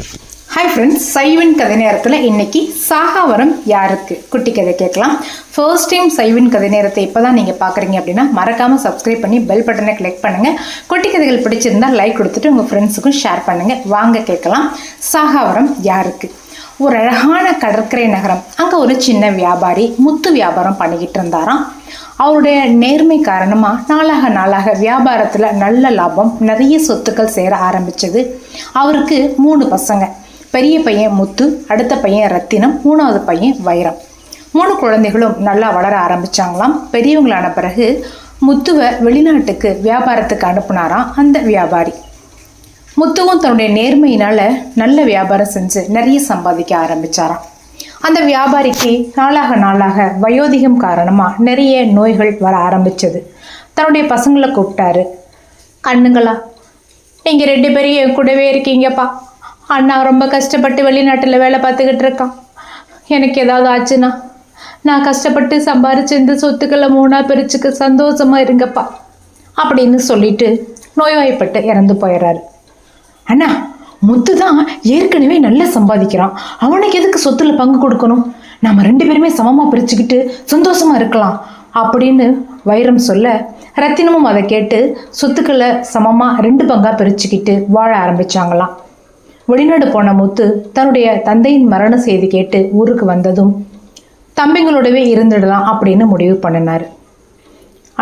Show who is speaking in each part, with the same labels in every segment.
Speaker 1: Merci. Hi friends சைவின் கதை நேரத்தில் இன்னைக்கு சாகாவரம் யாருக்கு? குட்டி கதை கேட்கலாம். ஃபர்ஸ்ட் டைம் சைவின் கதை நேரத்தை இப்போ தான் நீங்கள் பார்க்குறீங்க அப்படின்னா மறக்காமல் சப்ஸ்கிரைப் பண்ணி பெல் பட்டனை கிளிக் பண்ணுங்கள் குட்டி கதைகள் பிடிச்சிருந்தா லைக் கொடுத்துட்டு உங்கள் ஃப்ரெண்ட்ஸுக்கும் ஷேர் பண்ணுங்கள் வாங்க கேட்கலாம். சாகாவரம் யாருக்கு? ஒரு அழகான கடற்கரை நகரம். அங்கே ஒரு சின்ன வியாபாரி முத்து வியாபாரம் பண்ணிக்கிட்டு இருந்தாராம். அவருடைய நேர்மை காரணமாக நாளாக நாளாக வியாபாரத்தில் நல்ல லாபம் நிறைய சொத்துக்கள் சேர ஆரம்பித்தது அவருக்கு மூணு பசங்க. பெரிய பையன் முத்து அடுத்த பையன் ரத்தினம் மூணாவது பையன் வைரம். மூணு குழந்தைகளும் நல்லா வளர ஆரம்பிச்சாங்களாம். பெரியவங்களான பிறகு முத்துவை வெளிநாட்டுக்கு வியாபாரத்துக்கு அனுப்புனாராம் அந்த வியாபாரி. முத்துவும் தன்னுடைய நேர்மையினால் நல்ல வியாபாரம் செஞ்சு நிறைய சம்பாதிக்க ஆரம்பிச்சாராம். அந்த வியாபாரிக்கு நாளாக நாளாக வயோதிகம் காரணமாக நிறைய நோய்கள் வர ஆரம்பித்தது தன்னுடைய பசங்களை கூப்பிட்டாரு கண்ணுங்களா நீங்கள் ரெண்டு பேரும் என் கூடவே இருக்கீங்கப்பா. அண்ணா ரொம்ப கஷ்டப்பட்டு வெளிநாட்டில் வேலை பார்த்துக்கிட்டு இருக்கான். எனக்கு ஏதாவது ஆச்சுன்னா நான் கஷ்டப்பட்டு சம்பாரிச்சு இந்த சொத்துக்களை மூணாக பிரிச்சுக்க சந்தோஷமாக இருங்கப்பா அப்படின்னு சொல்லிட்டு நோய்வாய்ப்பட்டு இறந்து போயிடுறாரு. அண்ணா முத்து தான் ஏற்கனவே நல்லா சம்பாதிக்கிறான். அவனுக்கு எதுக்கு சொத்துல பங்கு கொடுக்கணும்? நம்ம ரெண்டு பேருமே சமமாக பிரிச்சுக்கிட்டு சந்தோஷமாக இருக்கலாம் அப்படின்னு வைரம் சொல்ல ரத்தினமும் அதை கேட்டு சொத்துக்களை சமமாக ரெண்டு பங்காக பிரிச்சுக்கிட்டு வாழ ஆரம்பிச்சாங்களாம். வெளிநாடு போன முத்து தன்னுடைய தந்தையின் மரண செய்தி கேட்டு ஊருக்கு வந்ததும் தம்பிங்களோடவே இருந்துடலாம் அப்படின்னு முடிவு பண்ணினார்.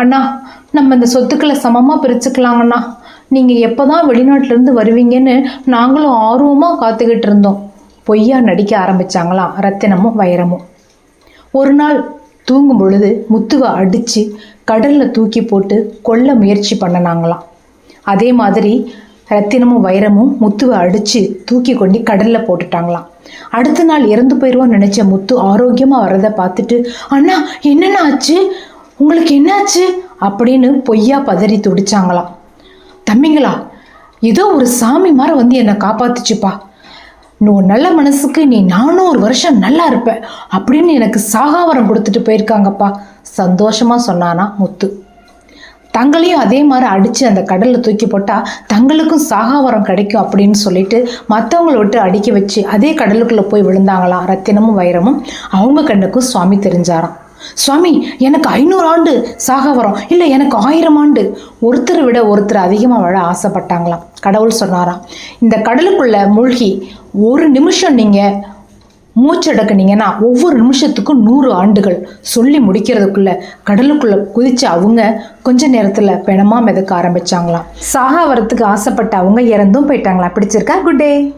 Speaker 1: அண்ணா நம்ம இந்த சொத்துக்களை சமமாக பிரிச்சுக்கலாங்கண்ணா நீங்கள் எப்போ தான் வெளிநாட்டிலேருந்து வருவீங்கன்னு நாங்களும் ஆர்வமாக காத்துக்கிட்டு இருந்தோம். பொய்யா நடிக்க ஆரம்பித்தாங்களாம் ரத்தினமும் வைரமும். ஒரு நாள் தூங்கும் பொழுது முத்துவை அடித்து கடலில் தூக்கி போட்டு கொல்ல முயற்சி பண்ணினாங்களாம். அதே மாதிரி ரத்தினமும் வைரமும் முத்துவை அடித்து தூக்கி கொண்டு கடலில் போட்டுட்டாங்களாம். அடுத்த நாள் இறந்து போயிடுவோன்னு நினச்ச முத்து ஆரோக்கியமாக வர்றதை பார்த்துட்டு அண்ணா என்னென்ன ஆச்சு? உங்களுக்கு என்னாச்சு? அப்படின்னு பொய்யா பதறி துடிச்சாங்களாம். தம்பிங்களா ஏதோ ஒரு சாமி மாதிரி வந்து என்னை காப்பாத்துச்சுப்பா. நீ நல்ல மனசுக்கு நீ நானூறு வருஷம் நல்லா இருப்ப அப்படின்னு எனக்கு சாகாவரம் கொடுத்துட்டு போயிருக்காங்கப்பா. சந்தோஷமாக சொன்னானா முத்து. தங்களையும் அதே மாதிரி அடித்து அந்த கடலில் தூக்கி போட்டால் தங்களுக்கும் சாகாவரம் கிடைக்கும் அப்படின்னு சொல்லிட்டு மற்றவங்கள விட்டு அடிக்க வச்சு அதே கடலுக்குள்ளே போய் விழுந்தாங்களாம் ரத்தினமும் வைரமும். அவங்க கண்ணுக்கும் சுவாமி தெரிஞ்சாராம். சுவாமி எனக்கு ஐநூறு ஆண்டு சாகாவரம் இல்லை எனக்கு ஆயிரம் ஆண்டு. ஒருத்தரை விட ஒருத்தர் அதிகமாக வாழ ஆசைப்பட்டாங்களாம். கடவுள் சொன்னாராம் இந்த கடலுக்குள்ளே மூழ்கி ஒரு நிமிஷம் நீங்கள் மூச்சடக்குனீங்கன்னா ஒவ்வொரு நிமிஷத்துக்கும் நூறு ஆண்டுகள் சொல்லி முடிக்கிறதுக்குள்ள கடலுக்குள்ள குதிச்ச அவங்க கொஞ்ச நேரத்தில் பிணமா மிதக்க ஆரம்பிச்சாங்களாம். சாகா வரத்துக்கு ஆசைப்பட்ட அவங்க இறந்தும் போயிட்டாங்களாம். பிடிச்சிருக்கா? Good day.